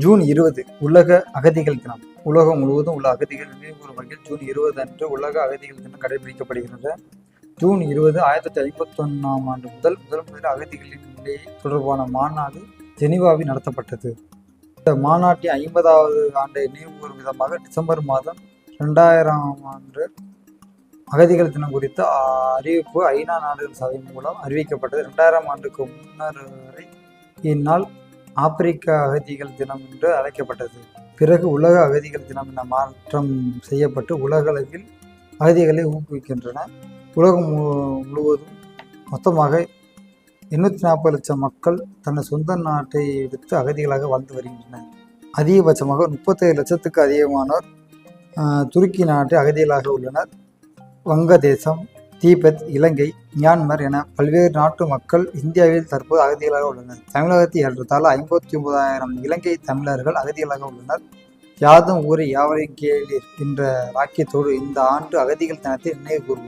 June இருபது உலக அகதிகள் தினம். உலகம் முழுவதும் உள்ள அகதிகள் நினைவுகூரும் வகையில் ஜூன் இருபது அன்று உலக அகதிகள் தினம் கடைபிடிக்கப்படுகிறது. ஜூன் இருபது ஆயிரத்தி தொள்ளாயிரத்தி ஐம்பத்தொன்னாம் ஆண்டு முதல் முதல் முதல் அகதிகளின் நிலை தொடர்பான மாநாடு ஜெனீவாவில் நடத்தப்பட்டது. இந்த மாநாட்டின் ஐம்பதாவது ஆண்டை நினைவுகூரும் விதமாக டிசம்பர் மாதம் ரெண்டாயிரம் ஆண்டு அகதிகள் தினம் குறித்த அறிவிப்பு ஐநா நாடுகள் சபை மூலம் அறிவிக்கப்பட்டது. ரெண்டாயிரம் ஆண்டுக்கு முன்னர் வரை இந்நாள் ஆப்பிரிக்க அகதிகள் தினம் என்று அழைக்கப்பட்டது. பிறகு உலக அகதிகள் தினம் என மாற்றம் செய்யப்பட்டு உலகளவில் அகதிகளை ஊக்குவிக்கின்றன. உலகம் மு- முழுவதும் மொத்தமாக எண்ணூற்றி நாற்பது லட்சம் மக்கள் தனது சொந்த நாட்டை எடுத்து அகதிகளாக வாழ்ந்து வருகின்றனர். அதிகபட்சமாக முப்பத்தேழு லட்சத்துக்கு அதிகமானோர் துருக்கி நாட்டு அகதிகளாக உள்ளனர். வங்கதேசம் தீபெத் இலங்கை மியான்மர் என பல்வேறு நாட்டு மக்கள் இந்தியாவில் தற்போது அகதிகளாக உள்ளனர். தமிழகத்தில் ஏற்றத்தால் ஐம்பத்தி ஒன்பதாயிரம் இலங்கை தமிழர்கள் அகதிகளாக உள்ளனர். யாதும் ஊரை யாவரையும் கேளீர் என்ற வாக்கியத்தோடு இந்த ஆண்டு அகதிகள் தினத்தை நினைவு கூறுவோம்